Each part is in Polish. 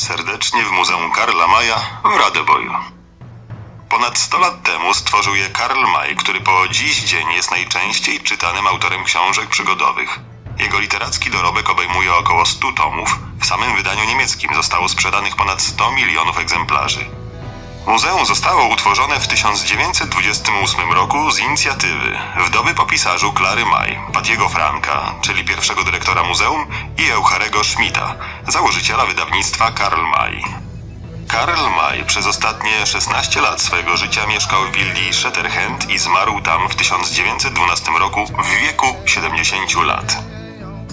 serdecznie w Muzeum Karla Maja w Radebeul. Ponad 100 lat temu stworzył je Karl May, który po dziś dzień jest najczęściej czytanym autorem książek przygodowych. Jego literacki dorobek obejmuje około 100 tomów. W samym wydaniu niemieckim zostało sprzedanych ponad 100 milionów egzemplarzy. Muzeum zostało utworzone w 1928 roku z inicjatywy wdowy po pisarzu Klary May, Patiego Franka, czyli pierwszego dyrektora muzeum, i Eucharego Schmidta, założyciela wydawnictwa Karl May. Karl May przez ostatnie 16 lat swojego życia mieszkał w willi Szetterhand i zmarł tam w 1912 roku w wieku 70 lat.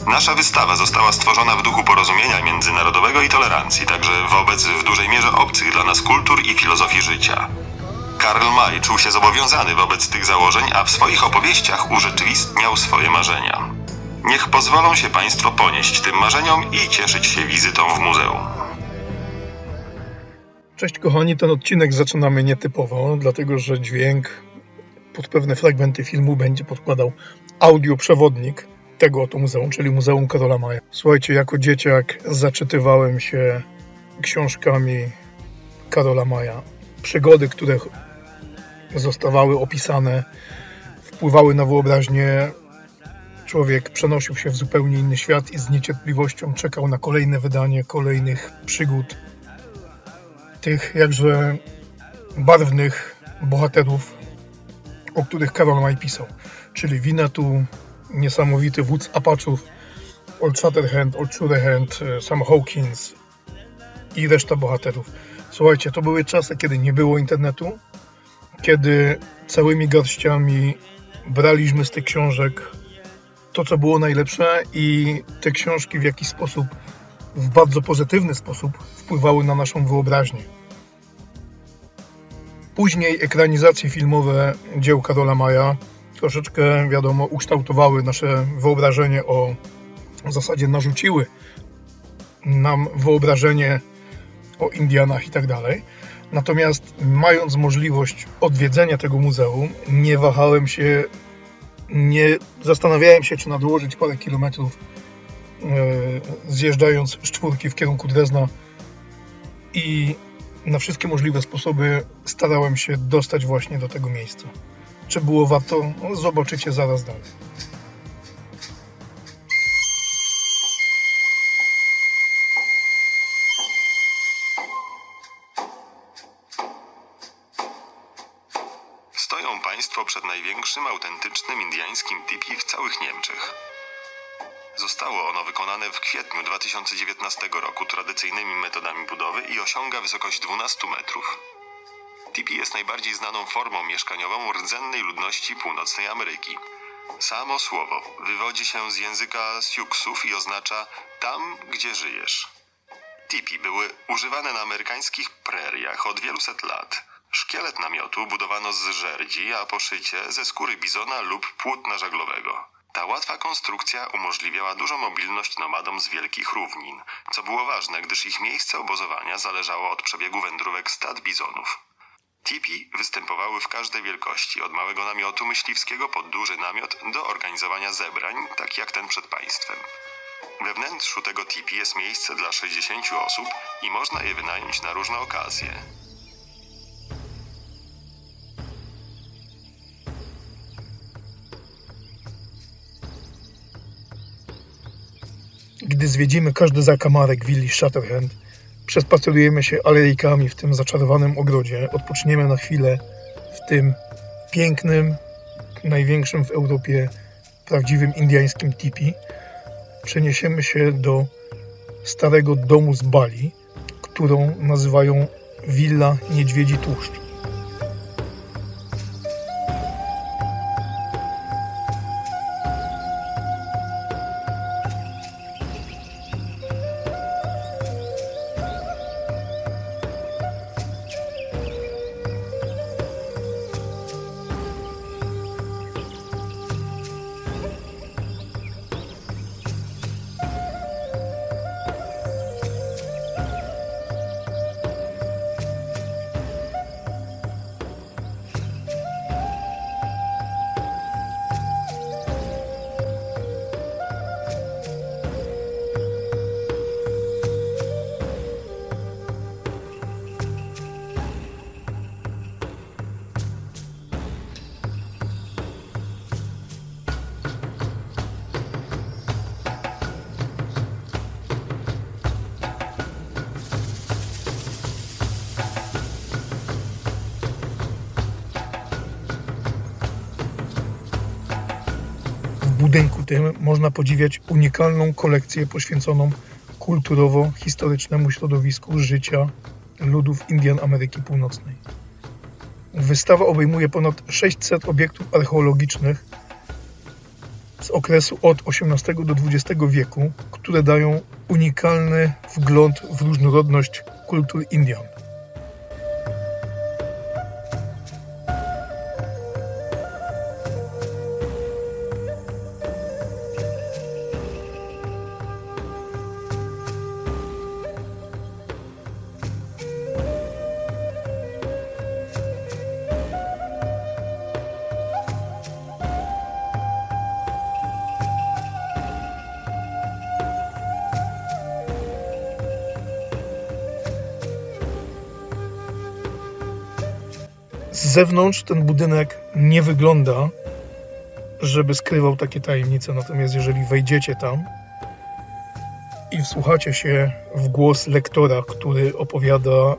Nasza wystawa została stworzona w duchu porozumienia międzynarodowego i tolerancji, także wobec w dużej mierze obcych dla nas kultur i filozofii życia. Karl May czuł się zobowiązany wobec tych założeń, a w swoich opowieściach urzeczywistniał swoje marzenia. Niech pozwolą się Państwo ponieść tym marzeniom i cieszyć się wizytą w muzeum. Cześć kochani, ten odcinek zaczynamy nietypowo, dlatego że dźwięk pod pewne fragmenty filmu będzie podkładał audioprzewodnik tego oto muzeum, czyli Muzeum Karola Maja. Słuchajcie, jako dzieciak zaczytywałem się książkami Karola Maja. Przygody, które zostawały opisane, wpływały na wyobraźnię. Człowiek przenosił się w zupełnie inny świat i z niecierpliwością czekał na kolejne wydanie kolejnych przygód tych jakże barwnych bohaterów, o których Karol May pisał. Czyli Winnetu, niesamowity wódz Apachów, Old Shatterhand, Old Shurehand, e, Sam Hawkins i reszta bohaterów. Słuchajcie, to były czasy, kiedy nie było internetu, kiedy całymi garściami braliśmy z tych książek to, co było najlepsze i te książki w jakiś sposób w bardzo pozytywny sposób wpływały na naszą wyobraźnię. Później ekranizacje filmowe dzieł Karola Maja troszeczkę, wiadomo, ukształtowały nasze wyobrażenie o, w zasadzie narzuciły nam wyobrażenie o Indianach i tak dalej. Natomiast mając możliwość odwiedzenia tego muzeum, nie wahałem się, nie zastanawiałem się, czy nadłożyć parę kilometrów e, zjeżdżając z czwórki w kierunku Drezna i na wszystkie możliwe sposoby starałem się dostać właśnie do tego miejsca. Czy było warto? No, zobaczycie zaraz dalej. Stoją Państwo przed największym autentycznym indiańskim tipi w całych Niemczech. Zostało ono wykonane w kwietniu 2019 roku tradycyjnymi metodami budowy i osiąga wysokość 12 metrów. Tipi jest najbardziej znaną formą mieszkaniową rdzennej ludności północnej Ameryki. Samo słowo wywodzi się z języka Siouxów i oznacza tam, gdzie żyjesz. Tipi były używane na amerykańskich preriach od wielu set lat. Szkielet namiotu budowano z żerdzi, a poszycie ze skóry bizona lub płótna żaglowego. Ta łatwa konstrukcja umożliwiała dużą mobilność nomadom z wielkich równin, co było ważne, gdyż ich miejsce obozowania zależało od przebiegu wędrówek stad bizonów. Tipi występowały w każdej wielkości, od małego namiotu myśliwskiego pod duży namiot do organizowania zebrań, tak jak ten przed państwem. We wnętrzu tego tipi jest miejsce dla 60 osób i można je wynająć na różne okazje. Gdy zwiedzimy każdy zakamarek willi Shatterhand, przespacerujemy się alejkami w tym zaczarowanym ogrodzie, odpoczniemy na chwilę w tym pięknym, największym w Europie prawdziwym indiańskim tipi, przeniesiemy się do starego domu z Bali, którą nazywają Willa Niedźwiedzi Tłuszcz. Budynku tym można podziwiać unikalną kolekcję poświęconą kulturowo-historycznemu środowisku życia ludów Indian Ameryki Północnej. Wystawa obejmuje ponad 600 obiektów archeologicznych z okresu od XVIII do XX wieku, które dają unikalny wgląd w różnorodność kultur Indian. Zewnątrz ten budynek nie wygląda, żeby skrywał takie tajemnice. Natomiast jeżeli wejdziecie tam i wsłuchacie się w głos lektora, który opowiada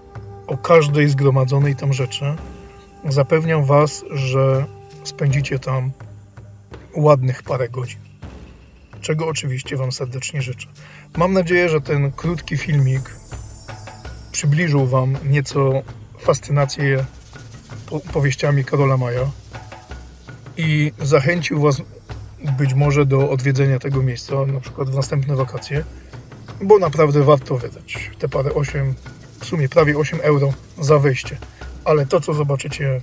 o każdej zgromadzonej tam rzeczy, zapewniam Was, że spędzicie tam ładnych parę godzin. Czego oczywiście Wam serdecznie życzę. Mam nadzieję, że ten krótki filmik przybliżył Wam nieco fascynację powieściami Karola Maja i zachęcił Was być może do odwiedzenia tego miejsca, na przykład w następne wakacje, bo naprawdę warto wydać te parę 8, w sumie prawie 8 euro za wejście. Ale to, co zobaczycie,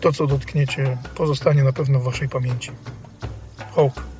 to, co dotkniecie, pozostanie na pewno w Waszej pamięci. Hawk.